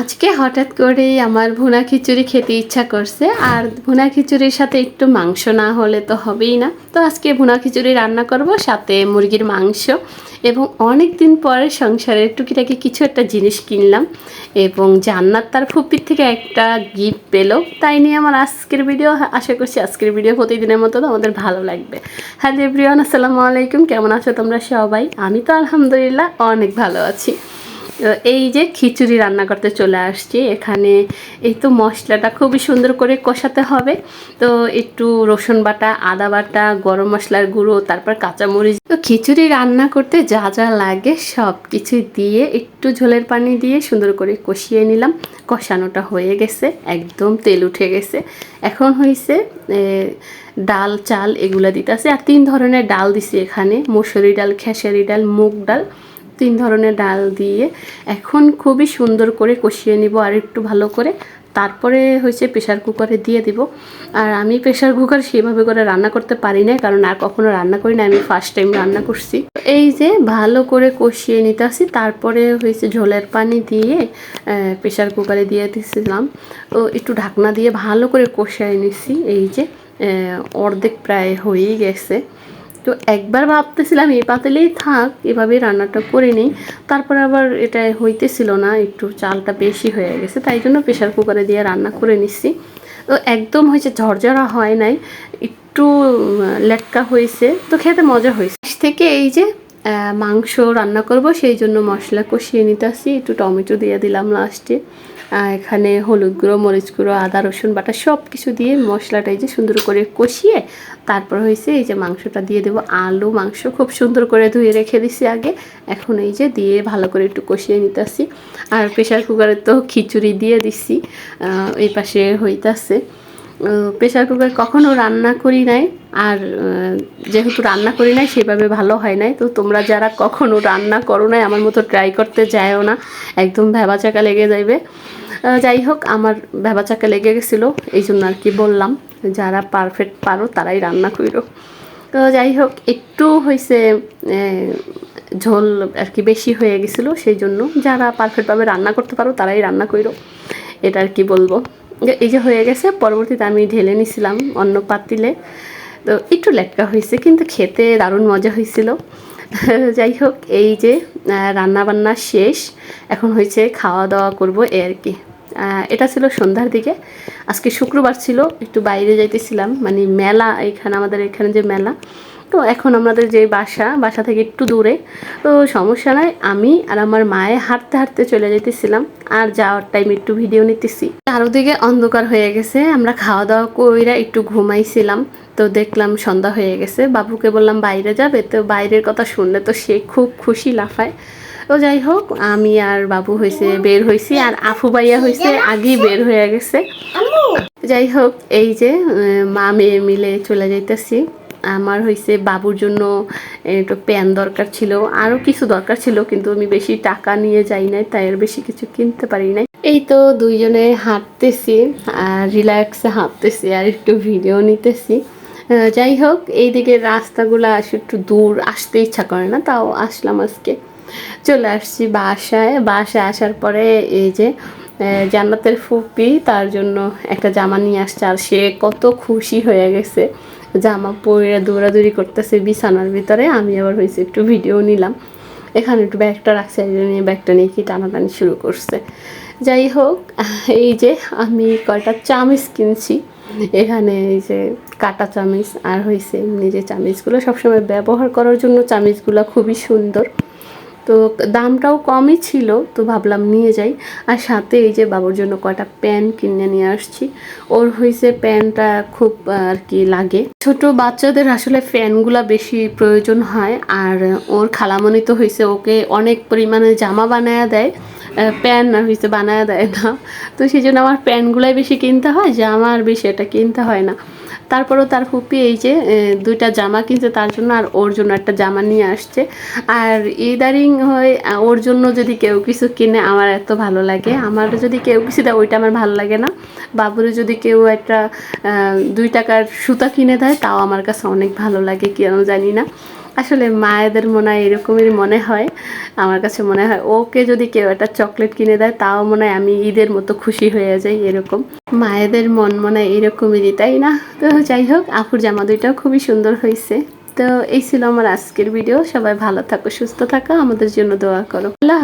আজকে হঠাৎ করেই আমার ভুনা খিচুড়ি খেতে ইচ্ছা করছে, আর ভুনা খিচুড়ির সাথে একটু মাংস না হলে তো হবেই না। তো আজকে ভুনা খিচুড়ি রান্না করব, সাথে মুরগির মাংস এবং অনেক দিন পরে সংসারের টুকিটাকি কিছু একটা জিনিস কিনলাম এবং জান্নাত তার ফুপির থেকে একটা গিফট পেল। তাই নিয়ে আমার আজকের ভিডিও আশা করছি আজকের ভিডিও প্রতিদিনের মতো আমাদের ভালো লাগবে। হ্যালো এভরিওয়ান, আসসালামু আলাইকুম, কেমন আছো তোমরা সবাই? আমি তো আলহামদুলিল্লাহ অনেক ভালো আছি। এই যে খিচুড়ি রান্না করতে চলে আসছি। এখানে এই তো মশলাটা খুবই সুন্দর করে কষাতে হবে। তো একটু রসুন বাটা, আদা বাটা, গরম মশলার গুঁড়ো, তারপর কাঁচামরিচ। তো খিচুড়ি রান্না করতে যা যা লাগে সব কিছু দিয়ে একটু ঝোলের পানি দিয়ে সুন্দর করে কষিয়ে নিলাম। কষানোটা হয়ে গেছে, একদম তেল উঠে গেছে। এখন হয়েছে ডাল, চাল এগুলা দিতে আছে। আর তিন ধরনের ডাল দিছি এখানে। মসুরি ডাল, খেসারি ডাল, মুগ ডাল। তিন ধরনের ডাল দিয়ে এখন খুবই সুন্দর করে কষিয়ে নিব আর একটু ভালো করে। তারপরে হয়েছে প্রেশার কুকারে দিয়ে দিব। আর আমি প্রেশার কুকার সেভাবে করে রান্না করতে পারি না কারণ আর কখনো রান্না করি না, আমি ফার্স্ট টাইম রান্না করছি। এই যে ভালো করে কষিয়ে নিতে আসি তারপরে হয়েছে ঝোলের পানি দিয়ে প্রেশার কুকারে দিয়ে দিয়েছিলাম ও একটু ঢাকনা দিয়ে ভালো করে কষিয়ে নিছি। এই যে অর্ধেক প্রায় হয়েই গেছে। তো একবার ভাবতেছিলাম এই পাতিলেই থাক, এভাবেই রান্নাটা করে নিই। তারপরে আবার এটা হইতেছিল না, একটু চালটা বেশি হয়ে গেছে, তাই জন্য প্রেশার কুকারে দিয়ে রান্না করে নিচ্ছি। তো একদম হয়েছে, ঝরঝরা হয় নাই, একটু লেটকা হয়েছে, তো খেতে মজা হয়েছে। থেকে এই যে মাংস রান্না করব, সেই জন্য মশলা কষিয়ে নিতে আসি একটু টমেটো দিয়ে দিলাম লাস্টে এখানে হলুদ গুঁড়ো, মরিচ গুঁড়ো, আদা, রসুন বাটা সব কিছু দিয়ে মশলাটা এই যে সুন্দর করে কষিয়ে তারপর হয়েছে এই যে মাংসটা দিয়ে দেবো আলু মাংস। খুব সুন্দর করে ধুয়ে রেখে দিছি আগে। এখন এই যে দিয়ে ভালো করে একটু কষিয়ে নিতেছি। আর প্রেশার কুকারে তো খিচুড়ি দিয়ে দিছি এই পাশে হইতাছে। প্রেশার কুকার কখনো রান্না করি নাই। আর যেহেতু রান্না করি নাই, সেভাবে ভালো হয় নাই। তো তোমরা যারা কখনো রান্না করো নাই, আমার মতো ট্রাই করতে যায়ও না। একদম ভেবা চাকা লেগে যাইবে। যাই হোক, আমার ভেবা চাকা লেগে গেছিল, এই জন্য আর কি বললাম, যারা পারফেক্ট পারো, তারাই রান্না করো তো যাই হোক, একটু হয়েছে ঝোল আর কি বেশি হয়ে গেছিল, সেই জন্য যারা পারফেক্টভাবে রান্না করতে পারো, তারাই রান্না করো এটা আর কি বলব। এই যে হয়ে গেছে, পরবর্তীতে আমি ঢেলে নিছিলাম অন্য পাতিলে। তো একটু লেটকা হয়েছে কিন্তু খেতে দারুণ মজা হয়েছিল যাই হোক, এই যে রান্না বান্না শেষ। এখন হয়েছে খাওয়া দাওয়া করব এ আর কি। এটা ছিল সন্ধ্যার দিকে। আজকে শুক্রবার ছিল, একটু বাইরে যাইতেছিলাম। মানে মেলা, এখানে আমাদের এখানে যে মেলা। তো এখন আমাদের যে বাসা বাসা থেকে একটু দূরে। তো সমস্যা নাই, আমি আর আমার মায়ে হাঁটতে হাঁটতে চলে যেতেছিলাম আর যাওয়ার টাইম একটু ভিডিও নিতেছি। চারোদিকে অন্ধকার হয়ে গেছে। আমরা খাওয়া দাওয়া কইরা একটু ঘুমাইছিলাম, তো দেখলাম সন্ধ্যা হয়ে গেছে। বাবুকে বললাম, বাইরে যাবে? তো বাইরের কথা শুনলে তো সে খুব খুশি লাফায়। তো যাই হোক, আমি আর বাবু হয়েছে বের হয়েছি আর আফু ভাইয়া হয়েছে আগেই বের হয়ে গেছে। যাই হোক, এই যে মা মেয়ে মিলে চলে যাইতেছি। আমার হয়েছে বাবুর জন্য একটু প্যান দরকার ছিল আরও কিছু দরকার ছিল, কিন্তু আমি বেশি টাকা নিয়ে যাই নাই, তাই আর বেশি কিছু কিনতে পারি নাই। এই তো দুইজনে হাঁটতেছি, আর রিল্যাক্সে হাঁটতেছি, আর একটু ভিডিও নিতেছি। যাই হোক, এইদিকে রাস্তাগুলো আসে একটু দূর আসতে ইচ্ছা করে না, তাও আসলাম আজকে। চলে আসছি বাসায়। বাসায় আসার পরে এই যে জান্নাতের ফুপি, তার জন্য একটা জামা নিয়ে আসছে, আর সে কত খুশি হয়ে গেছে। জামা পরে দৌড়াদৌড়ি করতেছে বিছানার ভিতরে, আমি আবার হয়েছে একটু ভিডিও নিলাম। এখানে একটু ব্যাগটা রাখছে জন্য ব্যাগটা নিয়ে কি টানাটানি শুরু করছে। যাই হোক, এই যে আমি কয়টা চামিচ কিনছি, এখানে এই যে কাটা চামিচ, আর হয়েছে এমনি যে চামিচগুলো সবসময় ব্যবহার করার জন্য চামিচগুলো খুবই সুন্দর। তো দামটাও কমই ছিল, তো ভাবলাম নিয়ে যাই। আর সাথে এই যে বাবুর জন্য কয়টা প্যান কিনে নিয়ে আসছি। ওর হয়েছে প্যানটা খুব আর কি লাগে। ছোট বাচ্চাদের আসলে ফ্যানগুলা বেশি প্রয়োজন হয়, আর ওর খালামনি তো হয়েছে ওকে অনেক পরিমাণে জামা বানায়া দেয় প্যান হয়েছে বানায়া দেয় না। তো সেই জন্য আমার প্যানগুলাই বেশি কিনতে হয় জামা আর বেশি এটা কিনতে হয় না। তারপরেও তার ফুপি এই যে দুইটা জামা কিনছে তার জন্য আর ওর জন্য একটা জামা নিয়ে আসছে। আর ইদারিং হয় ওর জন্য যদি কেউ কিছু কিনে আমার এত ভালো লাগে। আমার যদি কেউ কিছু দেয়, ওইটা আমার ভালো লাগে না। বাবুরে যদি কেউ একটা দুই টাকার সুতা কিনে দেয়, তাও আমার কাছে অনেক ভালো লাগে, কেন জানি না। আসলে মায়েদের মনে হয় এরকমই মনে হয়। আমার কাছে মনে হয় ওকে যদি কেউ একটা চকলেট কিনে দেয়, তাও মনে হয় আমি ঈদের মতো খুশি হয়ে যাই এরকম। মায়েদের মন মনে হয় এরকমই তাই না? তো যাই হোক, আপুর জামা দুইটাও খুবই সুন্দর হয়েছে তো এই ছিল আমার আজকের ভিডিও সবাই ভালো থাকো, সুস্থ থাকো, আমাদের জন্য দোয়া করো। আল্লাহ।